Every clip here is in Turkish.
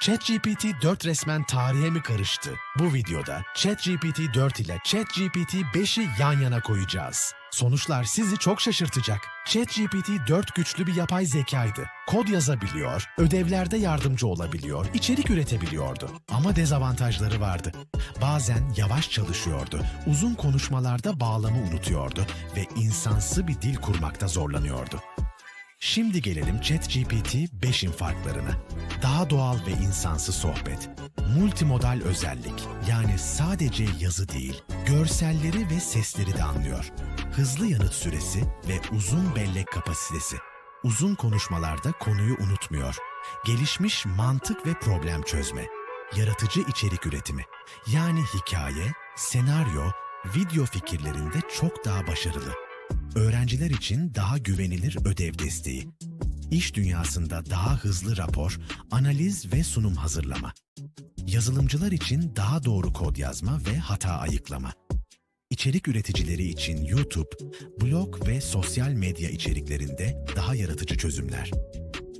ChatGPT 4 resmen tarihe mi karıştı? Bu videoda ChatGPT 4 ile ChatGPT 5'i yan yana koyacağız. Sonuçlar sizi çok şaşırtacak. ChatGPT 4 güçlü bir yapay zekaydı. Kod yazabiliyor, ödevlerde yardımcı olabiliyor, içerik üretebiliyordu. Ama dezavantajları vardı. Bazen yavaş çalışıyordu, uzun konuşmalarda bağlamı unutuyordu ve insansı bir dil kurmakta zorlanıyordu. Şimdi gelelim ChatGPT 5'in farklarına. Daha doğal ve insansı sohbet. Multimodal özellik yani sadece yazı değil, görselleri ve sesleri de anlıyor. Hızlı yanıt süresi ve uzun bellek kapasitesi. Uzun konuşmalarda konuyu unutmuyor. Gelişmiş mantık ve problem çözme. Yaratıcı içerik üretimi. Yani hikaye, senaryo, video fikirlerinde çok daha başarılı. Öğrenciler için daha güvenilir ödev desteği. İş dünyasında daha hızlı rapor, analiz ve sunum hazırlama. Yazılımcılar için daha doğru kod yazma ve hata ayıklama. İçerik üreticileri için YouTube, blog ve sosyal medya içeriklerinde daha yaratıcı çözümler.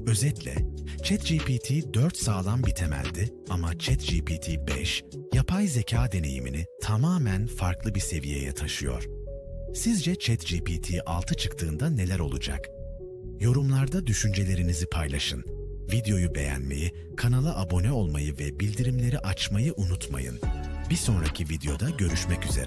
Özetle, ChatGPT 4 sağlam bir temeldi ama ChatGPT 5 yapay zeka deneyimini tamamen farklı bir seviyeye taşıyor. Sizce ChatGPT 6 çıktığında neler olacak? Yorumlarda düşüncelerinizi paylaşın. Videoyu beğenmeyi, kanala abone olmayı ve bildirimleri açmayı unutmayın. Bir sonraki videoda görüşmek üzere.